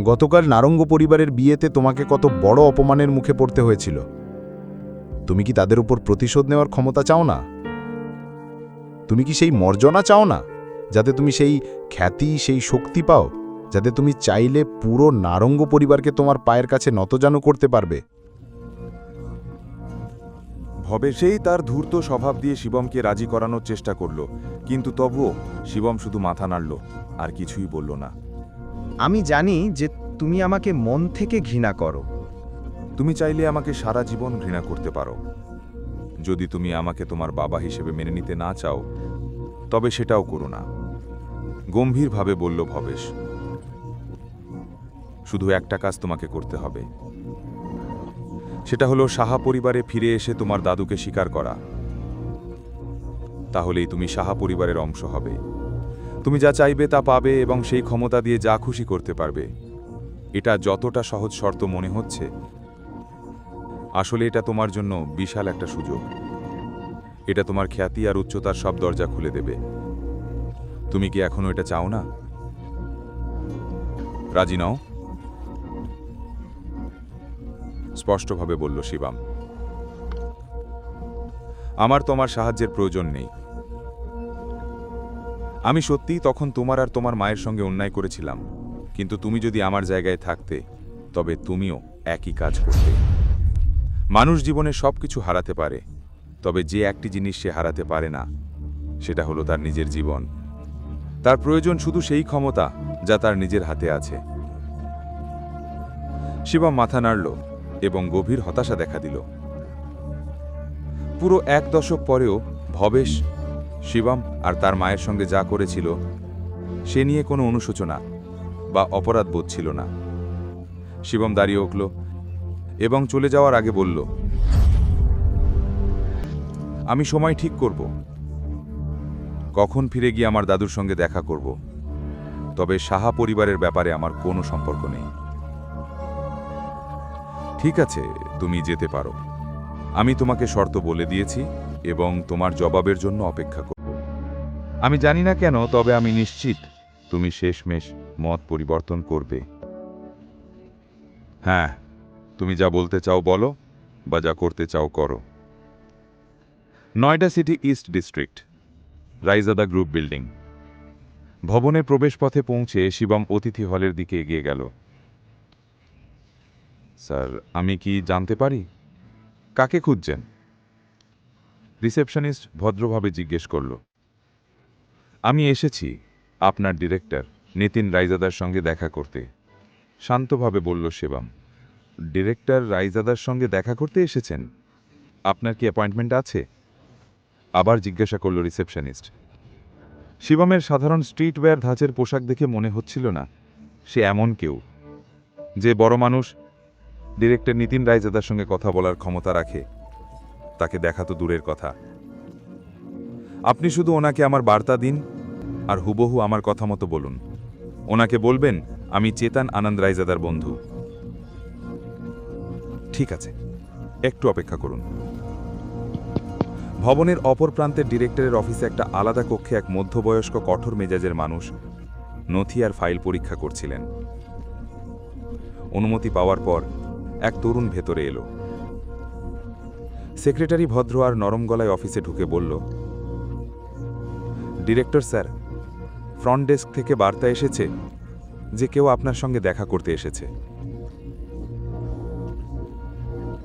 গতকাল নারঙ্গ পরিবারের বিয়েতে তোমাকে কত বড় অপমানের মুখে পড়তে হয়েছিল। তুমি কি তাদের উপর প্রতিশোধ নেওয়ার ক্ষমতা চাও না? তুমি কি সেই মর্যাদা চাও না, যাতে তুমি সেই খ্যাতি, সেই শক্তি পাও, যাতে তুমি চাইলে পুরো নারঙ্গ পরিবারকে তোমার পায়ের কাছে নতজানু করতে পারবে? ভবেশেই তার ধূর্ত স্বভাব দিয়ে শিবমকে রাজি করানোর চেষ্টা করল, কিন্তু তবুও শিবম শুধু মাথা নাড়ল, আর কিছুই বলল না। আমি জানি যে তুমি আমাকে মন থেকে ঘৃণা করো। তুমি চাইলে আমাকে সারা জীবন ঘৃণা করতে পারো। যদি তুমি আমাকে তোমার বাবা হিসেবে মেনে নিতে না চাও, তবে সেটাও করো না। গম্ভীরভাবে বলল ভবেশ, শুধু একটা কাজ তোমাকে করতে হবে। সেটা হলো সাহা পরিবারে ফিরে এসে তোমার দাদুকে স্বীকার করা। তাহলেই তুমি সাহা পরিবারের অংশ হবে। তুমি যা চাইবে তা পাবে এবং সেই ক্ষমতা দিয়ে যা খুশি করতে পারবে। এটা যতটা সহজ শর্ত মনে হচ্ছে, আসলে এটা তোমার জন্য বিশাল একটা সুযোগ। এটা তোমার খ্যাতি আর উচ্চতার সব দরজা খুলে দেবে। তুমি কি এখনও এটা চাও না? রাজি নাও? স্পষ্টভাবে বলল শিবাম, আমার তোমার সাহায্যের প্রয়োজন নেই। আমি সত্যিই তখন তোমার আর তোমার মায়ের সঙ্গে অন্যায় করেছিলাম। কিন্তু তুমি যদি আমার জায়গায় থাকতে, তবে তুমিও একই কাজ করতে। মানুষ জীবনে সব কিছু হারাতে পারে, তবে যে একটি জিনিস সে হারাতে পারে না, সেটা হলো তার নিজের জীবন। তার প্রয়োজন শুধু সেই ক্ষমতা যা তার নিজের হাতে আছে। শিবম মাথা নাড়ল এবং গভীর হতাশা দেখা দিল। পুরো এক দশক পরেও ভবেশ শিবম আর তার মায়ের সঙ্গে যা করেছিল, সে নিয়ে কোনো অনুশোচনা বা অপরাধ বোধ ছিল না। শিবম দাঁড়িয়ে উঠল এবং চলে যাওয়ার আগে বলল, আমি সময় ঠিক করব। কখন ফিরে গিয়ে আমার দাদুর সঙ্গে দেখা করব? তবে সাহা পরিবারের ব্যাপারে আমার কোনো সম্পর্ক নেই। ঠিক আছে, তুমি যেতে পারো। আমি তোমাকে শর্ত বলে দিয়েছি এবং তোমার জবাবের জন্য অপেক্ষা করব। আমি জানি না কেন, তবে আমি নিশ্চিত তুমি শেষমেশ মত পরিবর্তন করবে। হ্যাঁ তুমি যা বলতে চাও বলো বা যা করতে চাও করো। Noida city east district, Raizada group building. ভবনের প্রবেশপথে পৌঁছে শিবম অতিথি হলের দিকে এগিয়ে গেল। স্যার, আমি কি জানতে পারি? কাকে খুঁজছেন? রিসেপশনিস্ট ভদ্রভাবে জিজ্ঞেস করল, আমি এসেছি আপনার ডিরেক্টর নিতিন রাইজাদার সঙ্গে দেখা করতে। শান্তভাবে বলল শিবম ডিরেক্টর রাইজাদার সঙ্গে দেখা করতে এসেছেন? আপনার কি অ্যাপয়েন্টমেন্ট আছে? আবার জিজ্ঞাসা করল রিসেপশনিস্ট, শিবমের সাধারণ স্ট্রিট ওয়্যার ধাঁচের পোশাক দেখে মনে হচ্ছিল না, সে এমন কেউ, যে বড় মানুষ ডিরেক্টর নিতিন রায়জাদার সঙ্গে কথা বলার ক্ষমতা রাখে। তাকে দেখা তো দূরের কথা। আপনি শুধু ওনাকে আমার বার্তা দিন আর হুবহু আমার কথা মতো বলুন। ওনাকে বলবেন, আমি চেতান আনন্দ রায়জাদার বন্ধু। ঠিক আছে, একটু অপেক্ষা করুন। ভবনের অপর প্রান্তের ডিরেক্টরের অফিসে একটা আলাদা কক্ষে এক মধ্যবয়স্ক, কঠোর মেজাজের মানুষ নথি আর ফাইল পরীক্ষা করছিলেন। অনুমতি পাওয়ার পর এক তরুণ ভেতরে এলো। সেক্রেটারি ভদ্র আর নরম গলায় অফিসে ঢুকে বলল, ডিরেক্টর স্যার, ফ্রন্ট ডেস্ক থেকে বার্তা এসেছে যে কেউ আপনার সঙ্গে দেখা করতে এসেছে।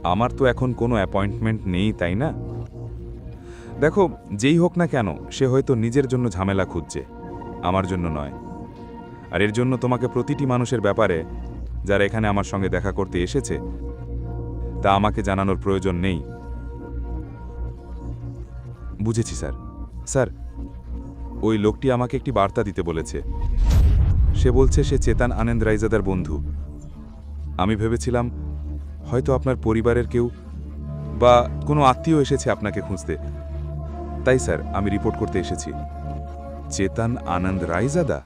আমার তো এখন কোনো অ্যাপয়েন্টমেন্ট নেই, তাই না? দেখো, যেই হোক না কেন, সে হয়তো নিজের জন্য ঝামেলা খুঁজছে, আমার জন্য নয়। আর এর জন্য তোমাকে প্রতিটি মানুষের ব্যাপারে, যারা এখানে আমার সঙ্গে দেখা করতে এসেছে, তা আমাকে জানানোর প্রয়োজন নেই। বুঝেছি, স্যার। স্যার, ওই লোকটি আমাকে একটি বার্তা দিতে বলেছে। সে বলছে, সে চেতান আনন্দ রাইজাদার বন্ধু। আমি ভেবেছিলাম, হয়তো আপনার পরিবারের কেউ বা কোনো আত্মীয় এসেছে আপনাকে খুঁজতে। তাই, স্যার, আমি রিপোর্ট করতে এসেছি। চেতান আনন্দ রাইজাদা?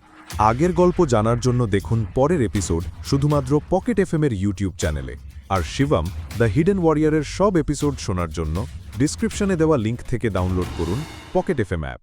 আগের গল্প জানার জন্য দেখুন পরের এপিসোড, শুধুমাত্র পকেট এফএমের ইউটিউব চ্যানেলে। আর শিবম দ্য হিডেন ওয়ারিয়ারের সব এপিসোড শোনার জন্য ডিসক্রিপশনে দেওয়া লিঙ্ক থেকে ডাউনলোড করুন পকেট এফএম অ্যাপ।